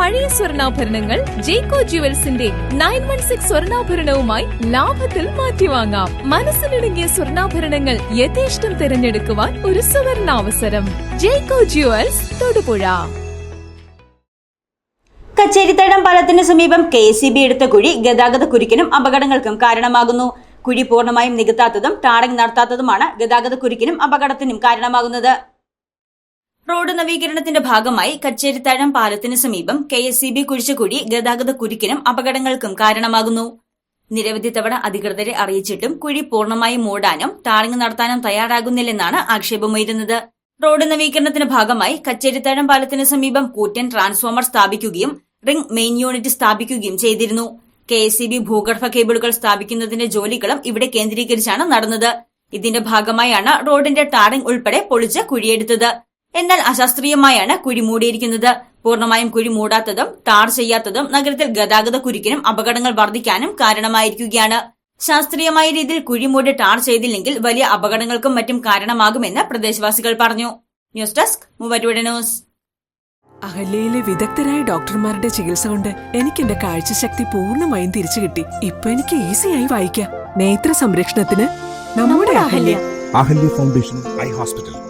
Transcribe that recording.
പഴയ സ്വർണാഭരണങ്ങൾ ജേക്കോ ജുവൽസിന്റെ നയൻ വൺ സിക്സ് സ്വർണാഭരണവുമായി ലാഭത്തിൽ മാറ്റിവാങ്ങാം. മനസ്സിലിടുങ്ങിയ സ്വർണാഭരണങ്ങൾ യഥേഷ്ടം തിരഞ്ഞെടുക്കുവാൻ ഒരു സുവർണാവസരം. ജേക്കോ ജുവൽസ് തൊടുപുഴ. കച്ചേരിത്തടം പാലത്തിന് സമീപം കെ എസ് ബി എടുത്ത കുഴി ഗതാഗത കുരുക്കിനും അപകടങ്ങൾക്കും കാരണമാകുന്നു. കുഴി പൂർണമായും നികത്താത്തതും ടാറിംഗ് നടത്താത്തതുമാണ് ഗതാഗത കുരുക്കിനും അപകടത്തിനും കാരണമാകുന്നത്. റോഡ് നവീകരണത്തിന്റെ ഭാഗമായി കച്ചേരിത്താഴം പാലത്തിന് സമീപം കെ എസ് സി ബി കുഴിച്ചുകൂടി ഗതാഗത കുരുക്കിനും അപകടങ്ങൾക്കും കാരണമാകുന്നു. നിരവധി തവണ അധികൃതരെ അറിയിച്ചിട്ടും കുഴി പൂർണമായി മൂടാനും ടാറിംഗ് നടത്താനും തയ്യാറാകുന്നില്ലെന്നാണ് ആക്ഷേപമുയരുന്നത്. റോഡ് നവീകരണത്തിന്റെ ഭാഗമായി കച്ചേരിത്താഴം പാലത്തിന് സമീപം കൂറ്റൻ ട്രാൻസ്ഫോമർ സ്ഥാപിക്കുകയും റിംഗ് മെയിൻ യൂണിറ്റ് സ്ഥാപിക്കുകയും ചെയ്തിരുന്നു. കെ എസ് സി ബി ഭൂഗർഭ കേബിളുകൾ സ്ഥാപിക്കുന്നതിന്റെ ജോലികളും ഇവിടെ കേന്ദ്രീകരിച്ചാണ് നടന്നത്. ഇതിന്റെ ഭാഗമായാണ് റോഡിന്റെ ടാറിംഗ് ഉൾപ്പെടെ പൊളിച്ച് കുഴിയെടുത്തത്. എന്നാൽ അശാസ്ത്രീയമായാണ് കുഴി മൂടിയിരിക്കുന്നത്. പൂർണമായും കുഴി മൂടാത്തതും ടാർ ചെയ്യാത്തതും നഗരത്തിൽ ഗതാഗത കുരുക്കിനും അപകടങ്ങൾ വർദ്ധിക്കാനും കാരണമായിരിക്കുകയാണ്. ശാസ്ത്രീയമായ രീതിയിൽ കുഴി മൂടി ടാർ ചെയ്തില്ലെങ്കിൽ വലിയ അപകടങ്ങൾക്കും മറ്റും കാരണമാകുമെന്ന് പ്രദേശവാസികൾ പറഞ്ഞു. News desk Muvattupuzha news. അഹല്യയിലെ വിദഗ്ധരായ ഡോക്ടർമാരുടെ ചികിത്സ കൊണ്ട് എനിക്ക് എന്റെ കാഴ്ചശക്തി പൂർണമായും തിരിച്ചു കിട്ടി. ഇപ്പൊ എനിക്ക് ഈസിയായി വായിക്കാം. നേത്ര സംരക്ഷണത്തിന് നമ്മുടെ Ahalya. Ahalya foundation eye hospital.